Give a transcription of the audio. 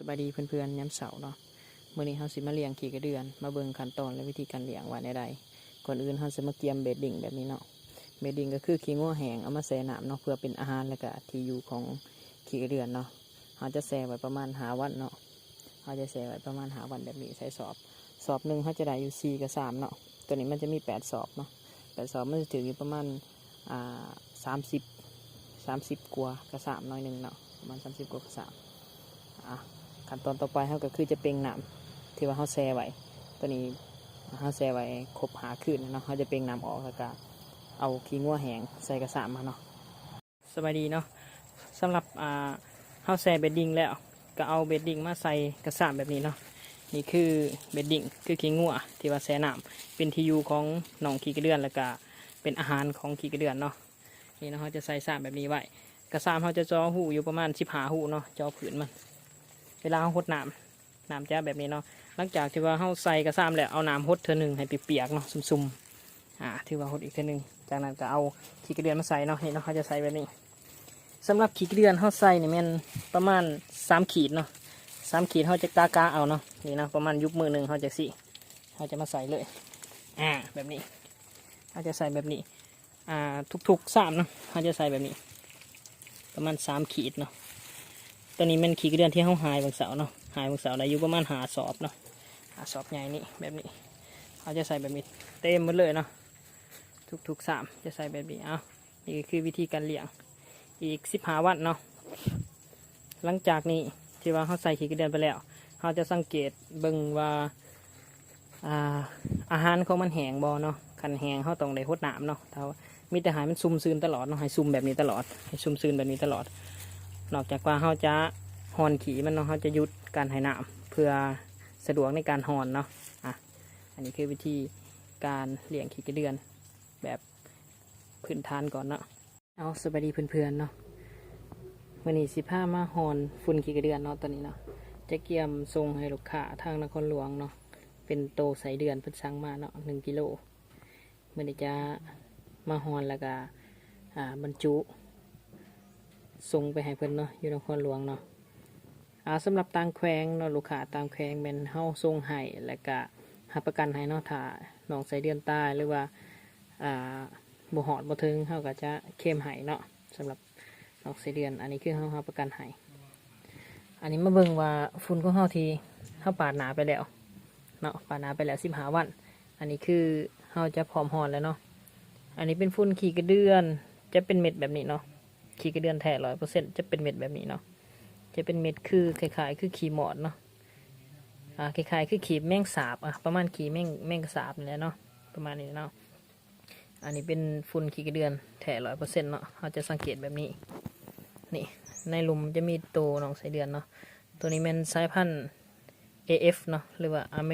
สบายดีเพื่อนๆย้ำเสาเนาะเมื่อนี้เราสิมาเลี้ยงขี่กระเดือน มาเบิ่งขั้นตอนและวิธีการเลี้ยงว่าในใดก่อนอื่นเราสิมาเกียมเบดดิ้งแบบนี้เนาะเบดดิ้งก็คือขี้งัวแห้งเอามาแช่น้ำเนาะเพื่อเป็นอาหารและก็ที่อยู่ของขี่กระเดือนเนาะเราจะแช่ไว้ประมาณหาวันเนาะเราจะแช่ไว้ประมาณหาวันแบบนี้ใส่สอบ สอบหนึ่งเขาจะได้อยู่สี่กับสามเนาะตัวนี้มันจะมีแปดสอบเนาะแปดสอบมันจะถืออยู่ประมาณอ่าสามสิบสามสิบกว่ากระสามน้อยหนึ่งเนาะประมาณสามสิบกว่ากระสามอะ ขั้นตอนต่อไปเขาก็คือจะเป็นน้ำที่ว่าเขาแช่ไว้ตัวนี้เขาแช่ไว้ครบหาคืนเนาะเขาจะเป็นน้ำออกแล้วก็เอาขี้งัวแห้งใส่กระสามมาเนาะสบายดีเนาะสำหรับอ่าเขาแช่เบดดิ้งแล้วก็เอาเบดดิ้งมาใส่กระสามแบบนี้เนาะนี่คือเบดดิ้งคือขี้งัวที่ว่าแช่น้ำเป็นที่อยู่ของหนองขี้กระเดือนแล้วก็เป็นอาหารของขี้กระเดือนเนาะนี่เนาะเขาจะใส่สามแบบนี้ไว้กระสามเขาจะจ่อหูอยู่ประมาณสิบหาหูเนาะจ่อผืนมัน เวลาเขาหดน้ำน้ำจะแบบนี้เนาะหลังจากที่ว่าเขาใส่กระซ้ำแล้วเอาน้ำหดเธอหนึ่งให้เปียกๆเนาะซุ่มๆอ่าที่ว่าหดอีกเธอหนึ่งจากนั้นก็เอาขี้กระเดือนมาใส่เนาะนี่เนาะเขาจะใส่แบบนี้สำหรับขี้กระเดือนเขาใส่เนี่ยมันประมาณสามขีดเนาะสามขีดเขาจะกากาเอาเนาะนี่นะประมาณยุบมือหนึ่งเขาจะสิเขาจะมาใส่เลยอ่าแบบนี้เขาจะใส่แบบนี้อ่าทุกๆสามเนาะเขาจะใส่แบบนี้ ประมาณสามขีดเนาะ ตัวนี้มันขี่กระเดือนที่เขาหายบางเสาเนาะหายบางเสาอายุประมาณหาสอบเนาะหาสอบใหญ่นี่แบบนี้เขาจะใส่แบบนี้เต็มหมดเลยเนาะทุกๆสามจะใส่แบบนี้เอานี่ก็คือวิธีการเลี้ยงอีกสิบห้าวันเนาะหลังจากนี้ที่ว่าเขาใส่ขี่กระเดือนไปแล้วเขาจะสังเกตเบิ่งว่าอ่าอาหารของมันแห้งบอเนาะคันแห้งเขาต้องได้หดน้ำเนาะถ้ามีแต่หายมันซุ่มซึนตลอดเนาะให้ซุ่มแบบนี้ตลอดให้ซุ่มซึนแบบนี้ตลอด นอกจากว่าเขาจะหอนขี่มันเนาะเขาจะยุดการไหน้ำเพื่อสะดวกในการหอนเนาะอะอันนี้คือวิธีการเลี้ยงขี่กระเดือน แบบพื้นฐานก่อนเนาะเอาสวัสดีเพื่อนๆเนาะวันนี้สิผ้ามาหอนฝุ่นขี่กระเดือนเนาะตอนนี้เนาะจะเกี่ยมทรงให้ลูกค้าทางนครหลวงเนาะเป็นโตใส่เดือนพิ่นสั่งมาเนาะหนึ่งกิโลเมื่อนี้จะมาหอนแล้วก็อ่าบรรจุ ส่งไปให้เพิ่นเนาะอยู่นครหลวงเนาะอ่าสำหรับต่างแขวงเนาะลูกค้าต่างแขวงเป็นเฮาส่งให้แล้วก็รับประกันให้เนาะถ้าน้องใส่เดือนตายหรือว่าอ่าบ่หอดบ่ถึงเฮาก็จะเข้มให้เนาะสำหรับน้องใส่เดือน อันนี้คือเฮารับประกันให้อันนี้มาเบิ่งว่าฝุ่นของเฮาทีเฮาปาดหนาไปแล้วเนาะปาดหนาไปแล้ว15วัน อันนี้คือเฮาจะพร้อมหอนแล้วเนาะอันนี้เป็นฝุ่นขี้กระเดือนจะเป็นเม็ดแบบนี้เนาะ ขี้กระเดือนแท้ร้อยเปอร์เซ็นจะเป็นเม็ดแบบนี้เนาะจะเป็นเม็ดคือคล้ายๆคือขี้หมอดเนาะอ่าคล้ายๆคือขี้แมงสาบอะประมาณขี้แมงแมงสาบนี่แหละเนาะประมาณนี้เนาะอันนี้เป็นฝุ่นขี้กระเดือนแท้ร้อยเปอร์เซ็นต์เนาะเราจะสังเกตแบบนี้นี่ในหลุมจะมีตัวหนองไสเดือนเนาะตัวนี้เป็นสายพันธุ์ AF เนาะหรือว่าอเม